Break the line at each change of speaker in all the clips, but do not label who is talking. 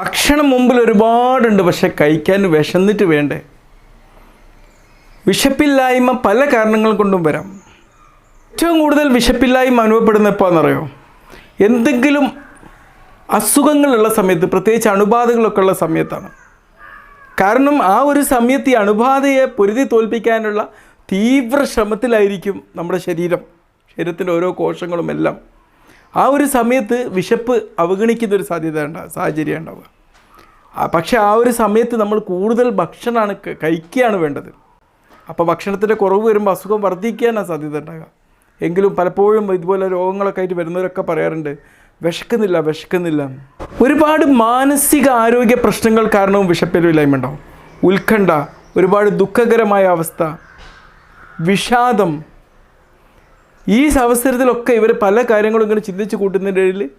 ഭക്ഷണം മുമ്പിൽ ഒരുപാടുണ്ട് പക്ഷെ കഴിക്കാൻ വിശന്നിട്ട് വേണ്ടേ? വിശപ്പില്ലായ്മ പല കാരണങ്ങൾ കൊണ്ടും വരാം. ഏറ്റവും കൂടുതൽ വിശപ്പില്ലായ്മ അനുഭവപ്പെടുന്ന എപ്പോഴെന്നറിയോ എന്തെങ്കിലും അസുഖങ്ങളുള്ള സമയത്ത് പ്രത്യേകിച്ച് അണുബാധകളൊക്കെ ഉള്ള സമയത്താണ്. കാരണം ആ ഒരു സമയത്ത് ഈ അണുബാധയെ പൊരുതി തോൽപ്പിക്കാനുള്ള തീവ്ര ശ്രമത്തിലായിരിക്കും നമ്മുടെ ശരീരം ശരീരത്തിന്റെ ഓരോ കോശങ്ങളും എല്ലാം. ആ ഒരു സമയത്ത് വിശപ്പ് അവഗണിക്കുന്ന ഒരു സാധ്യത ഉണ്ടാവുക സാഹചര്യം ഉണ്ടാവുക. പക്ഷേ ആ ഒരു സമയത്ത് നമ്മൾ കൂടുതൽ ഭക്ഷണമാണ് കഴിക്കുകയാണ് വേണ്ടത്. അപ്പോൾ ഭക്ഷണത്തിന്റെ കുറവ് വരുമ്പോൾ അസുഖം വർദ്ധിക്കാനാണ് സാധ്യത ഉണ്ടാകുക എങ്കിലും പലപ്പോഴും ഇതുപോലെ രോഗങ്ങളൊക്കെ ആയിട്ട് വരുന്നവരൊക്കെ പറയാറുണ്ട് വിശക്കുന്നില്ല വിശക്കുന്നില്ല. ഒരുപാട് മാനസിക ആരോഗ്യ പ്രശ്നങ്ങൾ കാരണവും വിശപ്പിലില്ലായ്മ ഉണ്ടാവും. ഉത്കണ്ഠ ഒരുപാട് ദുഃഖകരമായ അവസ്ഥ വിഷാദം ഈ അവസരത്തിലൊക്കെ ഇവർ പല കാര്യങ്ങളും ഇങ്ങനെ ചിന്തിച്ച് കൂട്ടുന്നതിന്റെ ഇടയിൽ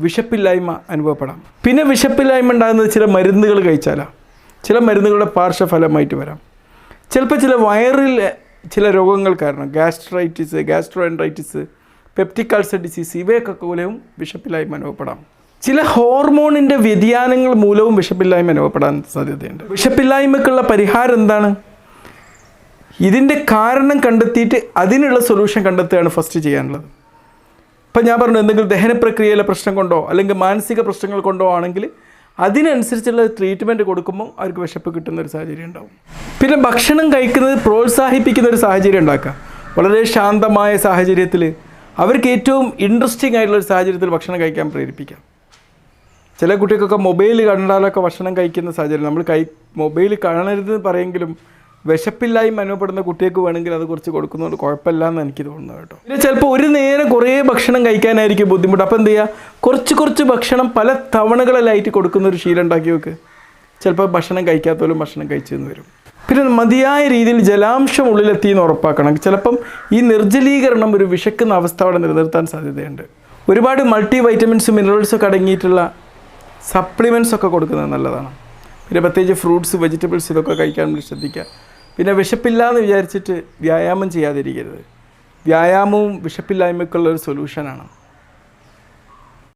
വിശപ്പില്ലായ്മ അനുഭവപ്പെടാം. പിന്നെ വിശപ്പില്ലായ്മ ഉണ്ടാകുന്നത് ചില മരുന്നുകൾ കഴിച്ചാലാണ് ചില മരുന്നുകളുടെ പാർശ്വഫലമായിട്ട് വരാം. ചിലപ്പോൾ ചില വയറിൽ ചില രോഗങ്ങൾ കാരണം gastritis gastroenteritis peptic ulcer disease ഇവയൊക്കെ മൂലവും വിശപ്പില്ലായ്മ അനുഭവപ്പെടാം. ചില ഹോർമോണിന്റെ വ്യതിയാനങ്ങൾ മൂലവും വിശപ്പില്ലായ്മ അനുഭവപ്പെടാൻ സാധ്യതയുണ്ട്. വിശപ്പില്ലായ്മക്കുള്ള പരിഹാരം എന്താണ്? ഇതിന്റെ കാരണം കണ്ടെത്തിയിട്ട് അതിനുള്ള സൊല്യൂഷൻ കണ്ടെത്തുകയാണ് ഫസ്റ്റ് ചെയ്യാനുള്ളത്. ഇപ്പം ഞാൻ പറഞ്ഞു എന്തെങ്കിലും ദഹന പ്രക്രിയയിലെ പ്രശ്നം കൊണ്ടോ അല്ലെങ്കിൽ മാനസിക പ്രശ്നങ്ങൾ കൊണ്ടോ ആണെങ്കിൽ അതിനനുസരിച്ചുള്ള ട്രീറ്റ്മെന്റ് കൊടുക്കുമ്പോൾ അവർക്ക് വിശപ്പ് കിട്ടുന്ന ഒരു സാഹചര്യം ഉണ്ടാവും. പിന്നെ ഭക്ഷണം കഴിക്കുന്നത് പ്രോത്സാഹിപ്പിക്കുന്ന ഒരു സാഹചര്യം ഉണ്ടാക്കുക. വളരെ ശാന്തമായ സാഹചര്യത്തിൽ അവർക്ക് ഏറ്റവും ഇൻട്രസ്റ്റിംഗ് ആയിട്ടുള്ള ഒരു സാഹചര്യത്തിൽ ഭക്ഷണം കഴിക്കാൻ പ്രേരിപ്പിക്കാം. ചില കുട്ടികൾക്കൊക്കെ മൊബൈൽ കണ്ടാലൊക്കെ ഭക്ഷണം കഴിക്കുന്ന സാഹചര്യം. നമ്മൾ കൈ മൊബൈൽ കാണരുതെന്ന് പറയെങ്കിലും വിശപ്പില്ലായ്മ അനുഭവപ്പെടുന്ന കുട്ടികൾക്ക് വേണമെങ്കിൽ അത് കുറച്ച് കൊടുക്കുന്നതുകൊണ്ട് കുഴപ്പമില്ല എന്ന് എനിക്ക് തോന്നുന്നത് കേട്ടോ. പിന്നെ ചിലപ്പോൾ ഒരു നേരം കുറേ ഭക്ഷണം കഴിക്കാനായിരിക്കും ബുദ്ധിമുട്ട്. അപ്പോൾ എന്ത് ചെയ്യുക കുറച്ച് കുറച്ച് ഭക്ഷണം പല തവണകളിലായിട്ട് കൊടുക്കുന്ന ഒരു ശീലം ഉണ്ടാക്കി വെക്ക്. ചിലപ്പോൾ ഭക്ഷണം കഴിക്കാത്തവരും ഭക്ഷണം കഴിച്ചെന്ന് വരും. പിന്നെ മതിയായ രീതിയിൽ ജലാംശം ഉള്ളിലെത്തി എന്ന് ഉറപ്പാക്കണം. ചിലപ്പം ഈ നിർജലീകരണം ഒരു വിശക്കുന്ന അവസ്ഥ അവിടെ നിലനിർത്താൻ സാധ്യതയുണ്ട്. ഒരുപാട് മൾട്ടി വൈറ്റമിൻസും മിനറൽസും ഒക്കെ അടങ്ങിയിട്ടുള്ള സപ്ലിമെൻസ് ഒക്കെ കൊടുക്കുന്നത് നല്ലതാണ്. പിന്നെ പ്രത്യേകിച്ച് ഫ്രൂട്ട്സ് വെജിറ്റബിൾസ് ഇതൊക്കെ കഴിക്കാൻ വേണ്ടി ശ്രദ്ധിക്കുക. പിന്നെ വിശപ്പില്ല എന്ന് വിചാരിച്ചിട്ട് വ്യായാമം ചെയ്യാതിരിക്കരുത്. വ്യായാമവും വിശപ്പില്ലായ്മയ്ക്കുള്ള ഒരു സൊല്യൂഷനാണ്